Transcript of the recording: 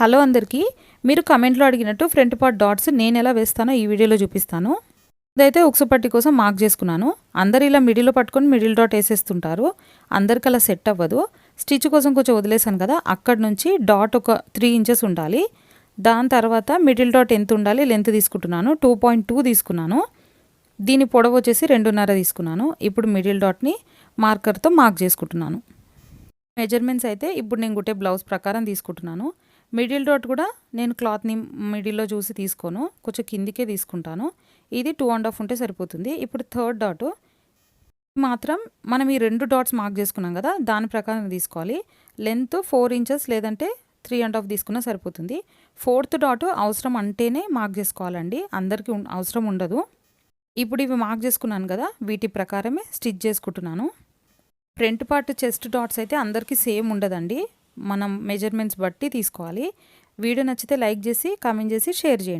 Hello అందరికీ మీరు కమెంట్లో అడిగినట్టు ఫ్రంట్ పార్ట్ డాట్స్ నేను ఎలా వేస్తానో ఈ వీడియోలో చూపిస్తాను. ఇదైతే ఉక్సు పట్టి కోసం మార్క్ చేసుకున్నాను. అందరు ఇలా మిడిల్లో పట్టుకొని మిడిల్ డాట్ వేసేస్తుంటారు. అందరికి అలా సెట్ అవ్వదు. స్టిచ్ కోసం కొంచెం వదిలేసాను కదా అక్కడ నుంచి డాట్ ఒక త్రీ ఇంచెస్ ఉండాలి. దాని తర్వాత మిడిల్ డాట్ ఎంత ఉండాలి లెంత్ తీసుకుంటున్నాను. టూ పాయింట్ టూ తీసుకున్నాను. దీని పొడవు వచ్చేసి రెండున్నర తీసుకున్నాను. ఇప్పుడు మిడిల్ డాట్ని మార్కర్తో మార్క్ చేసుకుంటున్నాను. మెజర్మెంట్స్ అయితే ఇప్పుడు నేను గుట్టే బ్లౌజ్ ప్రకారం తీసుకుంటున్నాను. మిడిల్ డాట్ కూడా నేను క్లాత్ని మిడిల్లో చూసి తీసుకోను. కొంచెం కిందికే తీసుకుంటాను. ఇది టూ అండ్ హాఫ్ ఉంటే సరిపోతుంది. ఇప్పుడు థర్డ్ డాటు. మాత్రం మనం ఈ రెండు డాట్స్ మార్క్ చేసుకున్నాం కదా దాని ప్రకారం తీసుకోవాలి. లెంత్ ఫోర్ ఇంచెస్ లేదంటే త్రీ అండ్ హాఫ్ తీసుకున్నా సరిపోతుంది. ఫోర్త్ డాట్ అవసరం అంటేనే మార్క్ చేసుకోవాలండి. అందరికీ ఉం- అవసరం ఉండదు. ఇప్పుడు ఇవి మార్క్ చేసుకున్నాను కదా వీటి ప్రకారమే స్టిచ్ చేసుకుంటున్నాను. ఫ్రంట్ పార్ట్ చెస్ట్ డాట్స్ అయితే అందరికీ సేమ్ ఉండదండి. మనం మెజర్మెంట్స్ బట్టి తీసుకోవాలి. వీడియో నచ్చితే లైక్ చేసి కామెంట్ చేసి షేర్ చేయండి.